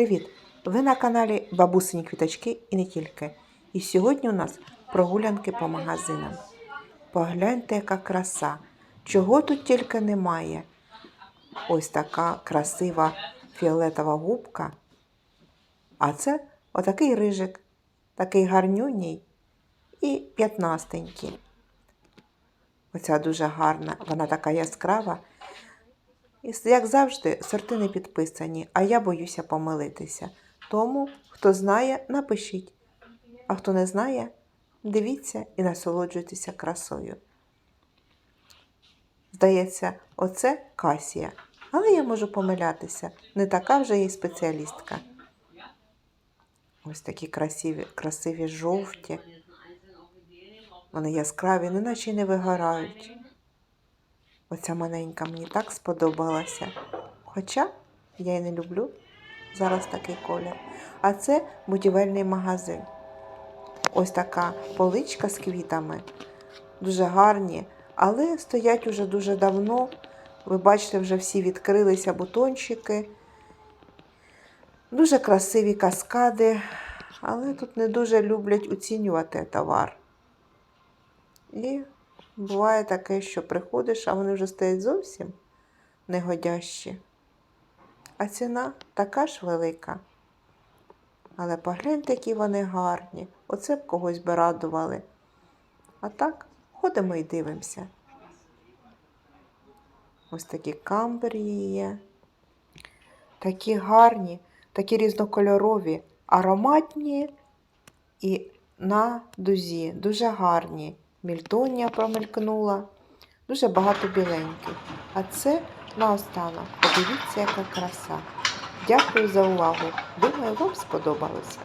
Привіт! Ви на каналі Бабусині Квіточки і не тільки. І сьогодні у нас прогулянки по магазинам. Погляньте, яка краса. Чого тут тільки немає. Ось така красива фіолетова губка. А це отакий рижик, такий гарнюній і п'ятнастенький. Оця дуже гарна, вона така яскрава. Як завжди, сорти не підписані, а я боюся помилитися. Тому, хто знає, напишіть. А хто не знає, дивіться і насолоджуйтеся красою. Здається, оце касія. Але я можу помилятися. Не така вже і спеціалістка. Ось такі красиві, красиві жовті. Вони яскраві, неначе й не вигорають. Оця маленька мені так сподобалася. Хоча я й не люблю зараз такий колір. А це будівельний магазин. Ось така поличка з квітами. Дуже гарні, але стоять уже дуже давно. Ви бачите, вже всі відкрилися бутончики. Дуже красиві каскади, але тут не дуже люблять оцінювати товар. І буває таке, що приходиш, а вони вже стоять зовсім негодящі. А ціна така ж велика. Але погляньте, які вони гарні. Оце б когось би радували. А так, ходимо і дивимося. Ось такі камбрії є. Такі гарні, такі різнокольорові, ароматні і на дузі. Дуже гарні. Мільтонія промелькнула. Дуже багато біленьких. А це наостанок. Подивіться, яка краса. Дякую за увагу. Думаю, вам сподобалося.